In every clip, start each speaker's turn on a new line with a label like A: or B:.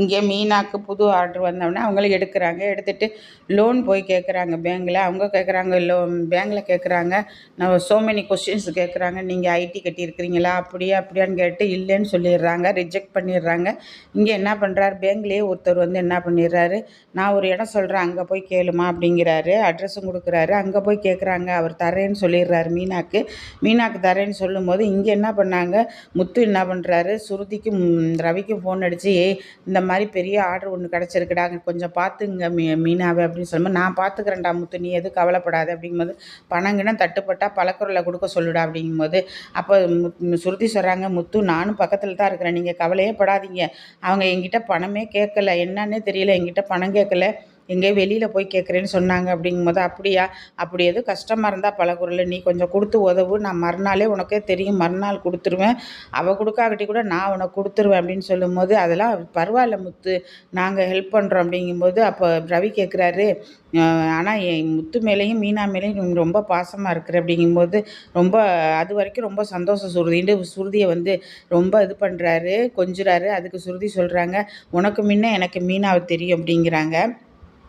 A: இங்கே மீனாக்கு புது ஆர்டர் வந்தோடனே அவங்களும் எடுக்கிறாங்க. எடுத்துகிட்டு லோன் போய் கேட்குறாங்க பேங்கில் அவங்க கேட்குறாங்க லோ பேங்கில் கேட்குறாங்க நான் சோ மெனி கொஸ்டின்ஸ் கேட்குறாங்க நீங்கள் ஐடி கட்டியிருக்கிறீங்களா? அப்படியே அப்படியான்னு கேட்டு இல்லைன்னு சொல்லிடுறாங்க. ரிஜெக்ட் பண்ணிடுறாங்க. இங்கே என்ன பண்ணுறாரு பேங்க்லேயே ஒருத்தர் வந்து என்ன பண்ணிடுறாரு? நான் ஒரு இடம் சொல்கிறேன் அங்கே போய் கேளுமா? அப்படிங்கிறாரு. அட்ரஸும் கொடுக்குறாரு. அங்கே போய் கேட்குறாங்க அவர் தரேன்னு சொல்லிடுறாரு மீனாக்கு. மீனாக்கு தரேன்னு சொல்லும்போது இங்கே என்ன பண்ணாங்க? முத்து என்ன பண்ணுறாரு சுருதிக்கும் ரவிக்கும் ஃபோன் அடித்து ஏய் இந்த மாதிரி பெரிய ஆர்டர் ஒன்று கிடச்சிருக்குடா கொஞ்சம் பார்த்துங்க மீ மீனாவே அப்படின்னு சொல்லும்போது நான் பார்த்துக்கிறேன்டா முத்து நீ எதுவும் கவலைப்படாது அப்படிங்கும்போது பணங்கின தட்டுப்பட்டால் பழக்குறலை கொடுக்க சொல்லுடா அப்படிங்கும்போது அப்போ சுருதி சொல்கிறாங்க முத்து நானும் பக்கத்தில் தான் இருக்கிறேன் நீங்கள் கவலையே படாதீங்க. அவங்க என்கிட்ட பணமே கேட்கல என்னன்னே தெரியல என்கிட்ட பணம் கேட்கல. எங்கேயோ வெளியில் போய் கேட்குறேன்னு சொன்னாங்க அப்படிங்கும்போது அப்படியா? அப்படி எதுவும் கஷ்டமாக இருந்தால் பழகுறல நீ கொஞ்சம் கொடுத்து உதவு. நான் மறுநாளே உனக்கே தெரியும். மறுநாள் கொடுத்துருவேன். அவள் கொடுக்காகட்டி கூட நான் உனக்கு கொடுத்துருவேன். அப்படின்னு சொல்லும்போது அதெல்லாம் பரவாயில்ல முத்து. நாங்கள் ஹெல்ப் பண்ணுறோம் அப்படிங்கும்போது அப்போ ரவி கேட்குறாரு ஆனால் என் முத்து மேலேயும் மீனா மேலேயும் ரொம்ப பாசமாக இருக்கிற. அப்படிங்கும்போது ரொம்ப அது வரைக்கும் ரொம்ப சந்தோஷம் சுருதின்ட்டு சுருதியை வந்து ரொம்ப இது பண்ணுறாரு கொஞ்சுறாரு. அதுக்கு சுருதி சொல்கிறாங்க உனக்கு முன்ன எனக்கு மீனாவை தெரியும். அப்படிங்கிறாங்க.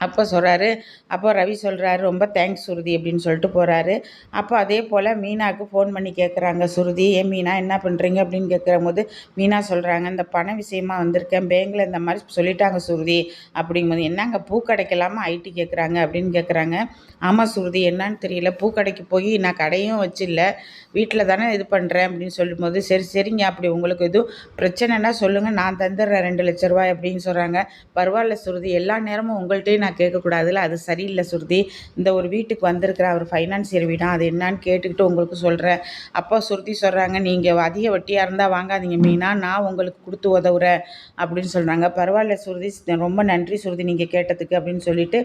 A: அப்போ சொல்கிறாரு அப்போ ரவி சொல்கிறாரு ரொம்ப தேங்க்ஸ் சுருதி அப்படின்னு சொல்லிட்டு போகிறாரு அப்போ அதே போல் மீனாவுக்கு ஃபோன் பண்ணி கேட்குறாங்க சுருதி ஏன் மீனா என்ன பண்ணுறீங்க அப்படின்னு கேட்குற போது மீனா சொல்கிறாங்க இந்த பண விஷயமா வந்திருக்கேன் பேங்கில் இந்த மாதிரி சொல்லிட்டாங்க சுருதி அப்படிங்கும்போது என்னங்க பூ கடைக்கலாமா? ஐடி கேட்குறாங்க அப்படின்னு கேட்குறாங்க ஆமாம் சுருதி என்னன்னு தெரியல பூ கடைக்கு போய் நான் கடையும் வச்சில்ல வீட்டில் தானே இது பண்ணுறேன் அப்படின்னு சொல்லும்போது சரி சரிங்க அப்படி உங்களுக்கு எதுவும் பிரச்சனைனா சொல்லுங்கள் நான் தந்துடுறேன் ரெண்டு லட்ச ரூபாய் அப்படின்னு சொல்கிறாங்க பரவாயில்ல சுருதி எல்லா நேரமும் உங்கள்கிட்டயும் நான் நான் கேட்கக்கூடாதுல்ல? அது சரியில்லை சுருதி. இந்த ஒரு வீட்டுக்கு வந்திருக்கிற அவர் ஃபைனான்சியர் வீடாக அது என்னான்னு கேட்டுக்கிட்டு உங்களுக்கு சொல்கிறேன் அப்போ சுருதி சொல்கிறாங்க நீங்கள் அதிக வட்டியாக இருந்தால் வாங்காதீங்க மீனா. நான் உங்களுக்கு கொடுத்து உதவுறேன். அப்படின்னு சொல்கிறாங்க பரவாயில்ல சுருதி. ரொம்ப நன்றி சுருதி நீங்கள் கேட்டதுக்கு அப்படின்னு சொல்லிட்டு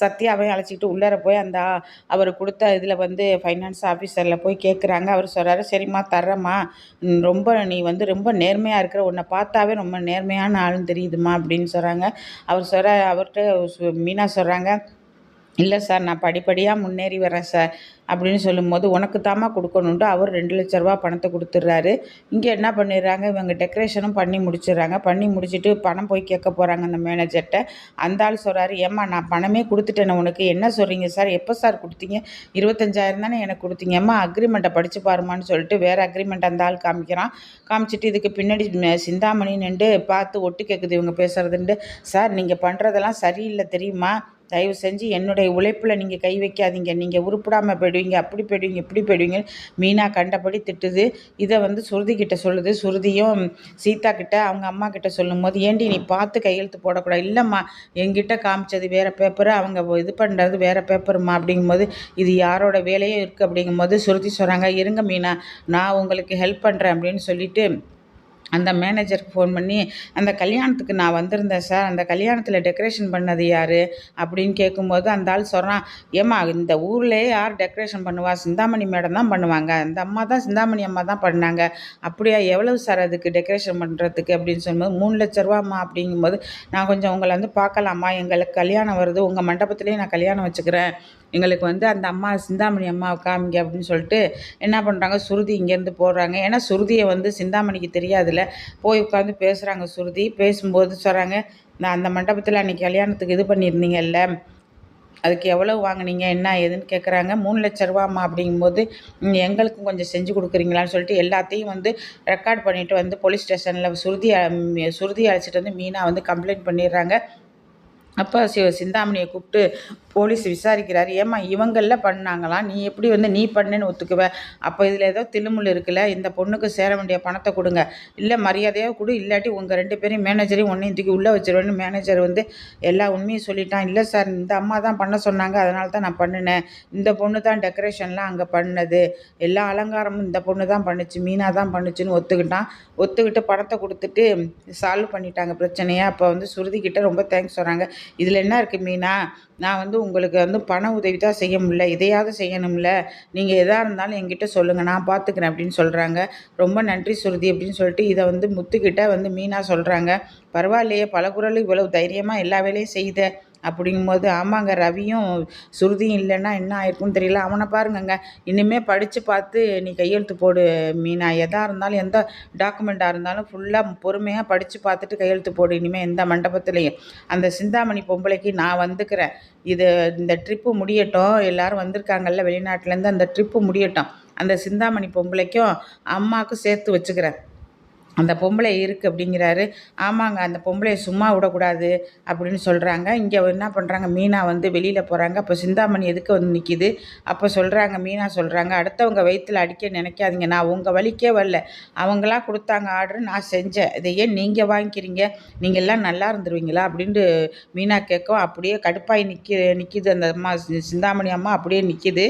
A: சத்யாவையும் அழைச்சிக்கிட்டு உள்ளார போய் அந்த அவர் கொடுத்த இதில் வந்து ஃபைனான்ஸ் ஆஃபீஸரில் போய் கேட்குறாங்க அவர் சொல்கிறாரு சரிம்மா தர்றேம்மா. ரொம்ப நீ வந்து ரொம்ப நேர்மையாக இருக்கிற உன்னை பார்த்தாவே ரொம்ப நேர்மையான ஆளுன்னு தெரியுதுமா அப்படின்னு சொல்கிறாங்க அவர் சொல்கிற அவர்கிட்ட மீனா சொல்கிறாங்க இல்லை சார் நான் படிப்படியாக முன்னேறி வரேன் சார் அப்படின்னு சொல்லும்போது உனக்கு தாமா கொடுக்கணுன்ட்டு அவர் ரெண்டு லட்ச ரூபா பணத்தை கொடுத்துட்றாரு. இங்கே என்ன பண்ணிடுறாங்க? இவங்க டெக்கரேஷனும் பண்ணி முடிச்சிடுறாங்க. பண்ணி முடிச்சுட்டு பணம் போய் கேட்க போகிறாங்க அந்த மேனேஜர்கிட்ட. அந்த ஆள் சொல்கிறாரு ஏம்மா நான் பணமே கொடுத்துட்டேன் உனக்கு. என்ன சொல்கிறீங்க சார்? எப்போ சார் கொடுத்தீங்க? இருபத்தஞ்சாயிரம் தானே எனக்கு கொடுத்தீங்க. ஏம்மா அக்ரிமெண்ட்டை படித்து பாருமான்னு சொல்லிட்டு வேறு அக்ரிமெண்ட் அந்த ஆள் காமிக்கிறான். காமிச்சிட்டு இதுக்கு பின்னாடி சிந்தாமணி நின்று பார்த்து ஒட்டு கேட்குது இவங்க பேசுகிறதுண்டு சார் நீங்கள் பண்ணுறதெல்லாம் சரியில்லை தெரியுமா? தயவு செஞ்சு என்னுடைய உழைப்பில் நீங்கள் கை வைக்காதீங்க. நீங்கள் உருப்பிடாமல் போயிடுவீங்க. அப்படி போயிடுவீங்க இப்படி போயிடுவீங்க. மீனா கண்டபடி திட்டுது. இதை வந்து சுருதி கிட்ட சொல்லுது. சுருதியும் சீதா கிட்ட அவங்க அம்மா கிட்ட சொல்லும் போது ஏண்டி நீ பார்த்து கையெழுத்து போடக்கூடாது. இல்லைம்மா எங்கிட்ட காமிச்சது வேறு பேப்பரு அவங்க இது பண்ணுறது வேறு பேப்பருமா அப்படிங்கும்போது இது யாரோட வேலையும் இருக்குது அப்படிங்கும்போது சுருதி சொல்கிறாங்க இருங்க மீனா நான் உங்களுக்கு ஹெல்ப் பண்ணுறேன் அப்படின்னு சொல்லிட்டு அந்த மேனேஜருக்கு ஃபோன் பண்ணி அந்த கல்யாணத்துக்கு நான் வந்திருந்தேன் சார் அந்த கல்யாணத்தில் டெக்கரேஷன் பண்ணது யார்? அப்படின்னு கேட்கும்போது அந்த ஆள் சொல்கிறான் ஏம்மா இந்த ஊர்லேயே யார் டெக்கரேஷன் பண்ணுவா? சிந்தாமணி மேடம் தான் பண்ணுவாங்க. அந்த அம்மா தான் சிந்தாமணி அம்மா தான் பண்ணாங்க. அப்படியா? எவ்வளவு சார் அதுக்கு டெக்கரேஷன் பண்ணுறதுக்கு அப்படின்னு சொல்லும்போது மூணு லட்ச ரூபாம்மா. அப்படிங்கும்போது நான் கொஞ்சம் உங்களை வந்து பார்க்கலாமா எங்களுக்கு கல்யாணம் வருது. உங்கள் மண்டபத்துலேயே நான் கல்யாணம் வச்சுக்கிறேன். எங்களுக்கு வந்து அந்த அம்மா சிந்தாமணி அம்மாவை காமிங்க அப்படின்னு சொல்லிட்டு என்ன பண்ணுறாங்க சுருதி இங்கேருந்து போடுறாங்க ஏன்னா சுருதியை வந்து சிந்தாமணிக்கு தெரியாது. அதில் போய் உட்காந்து பேசுகிறாங்க சுருதி. பேசும்போது சொல்கிறாங்க நான் அந்த மண்டபத்தில் அன்றைக்கி கல்யாணத்துக்கு இது பண்ணியிருந்தீங்கல்ல. அதுக்கு எவ்வளோ வாங்கினீங்க? என்ன ஏதுன்னு கேட்குறாங்க மூணு லட்ச ரூபாம்மா. அப்படிங்கும்போது எங்களுக்கும் கொஞ்சம் செஞ்சு கொடுக்குறீங்களான்னு சொல்லிட்டு எல்லாத்தையும் வந்து ரெக்கார்ட் பண்ணிவிட்டு வந்து போலீஸ் ஸ்டேஷனில் சுருதி சுருதி அழைச்சிட்டு வந்து மீனா வந்து கம்ப்ளைண்ட் பண்ணிடுறாங்க. அப்போ சிந்தாமணியை கூப்பிட்டு போலீஸ் விசாரிக்கிறார். ஏம்மா இவங்களில் பண்ணாங்களாம் நீ எப்படி வந்து நீ பண்ணுன்னு ஒத்துக்குவ? அப்போ இதில் ஏதோ தில்லுமுள் இருக்குல்ல? இந்த பொண்ணுக்கு சேர வேண்டிய பணத்தை கொடுங்க. இல்லை மரியாதையாக கொடு. இல்லாட்டி உங்கள் ரெண்டு பேரும் மேனேஜரையும் ஒன்றையும் தூக்கி உள்ளே வச்சிருவேன்னு மேனேஜர் வந்து எல்லா உண்மையும் சொல்லிட்டான். இல்லை சார் இந்த அம்மா தான் பண்ண சொன்னாங்க. அதனால தான் நான் பண்ணினேன். இந்த பொண்ணு தான் டெக்கரேஷன்லாம் அங்கே பண்ணது. எல்லா அலங்காரமும் இந்த பொண்ணு தான் பண்ணுச்சு. மீனா தான் பண்ணுச்சுன்னு ஒத்துக்கிட்டான். ஒத்துக்கிட்டு பணத்தை கொடுத்துட்டு சால்வ் பண்ணிட்டாங்க பிரச்சனையை. அப்போ வந்து சுருதிக்கிட்ட ரொம்ப தேங்க்ஸ் சொல்கிறாங்க இதில் என்ன இருக்குது மீனா? நான் வந்து உங்களுக்கு வந்து பண உதவி தான் செய்ய முடியல. இதையாவது செய்யணும்ல. நீங்கள் எதாக இருந்தாலும் என்கிட்ட சொல்லுங்கள் நான் பார்த்துக்கிறேன் அப்படின்னு சொல்கிறாங்க ரொம்ப நன்றி சுருதி அப்படின்னு சொல்லிட்டு இதை வந்து முத்துக்கிட்ட வந்து மீனா சொல்கிறாங்க பரவாயில்லையே பல குரல் இவ்வளவு தைரியமாக எல்லா வேலையும் செய்த. அப்படிங்கும்போது ஆமாங்க ரவியும் சுருதியும் இல்லைன்னா என்ன ஆயிருக்கும்னு தெரியல. அவனை பாருங்கங்க இனிமேல் படித்து பார்த்து நீ கையெழுத்து போடு மீனா. எதாக இருந்தாலும் எந்த டாக்குமெண்ட்டாக இருந்தாலும் ஃபுல்லாக பொறுமையாக படித்து பார்த்துட்டு கையெழுத்து போடு. இனிமேல் எந்த மண்டபத்துலேயும். அந்த சிந்தாமணி பொம்பளைக்கு நான் வந்துக்கிறேன். இது இந்த ட்ரிப்பு முடியட்டும். எல்லாரும் வந்திருக்காங்கல்ல வெளிநாட்டிலேருந்து அந்த ட்ரிப்பு முடியட்டும். அந்த சிந்தாமணி பொம்பளைக்கும் அம்மாவுக்கும் சேர்த்து வச்சுக்கிறேன். அந்த பொம்பளை இருக்குது அப்படிங்கிறாரு. ஆமாங்க அந்த பொம்பளையை சும்மா விடக்கூடாது அப்படின்னு சொல்கிறாங்க இங்கே என்ன பண்ணுறாங்க மீனா வந்து வெளியில் போகிறாங்க அப்போ சிந்தாமணி எதுக்கு வந்து நிற்கிது அப்போ சொல்கிறாங்க மீனா சொல்கிறாங்க அடுத்தவங்க வயிற்றில் அடிக்க நினைக்காதீங்க. நான் உங்கள் வழிக்கே வரல. அவங்களா கொடுத்தாங்க ஆர்டர் நான் செஞ்சேன். இதை ஏன் நீங்கள் வாங்கிக்கிறீங்க? நீங்கள் எல்லாம் நல்லா இருந்துருவீங்களா? அப்படின்ட்டு மீனா கேட்கும் அப்படியே கடுப்பாகி நிற்கி நிற்கிது அந்த அம்மா சிந்தாமணி அம்மா அப்படியே நிற்கிது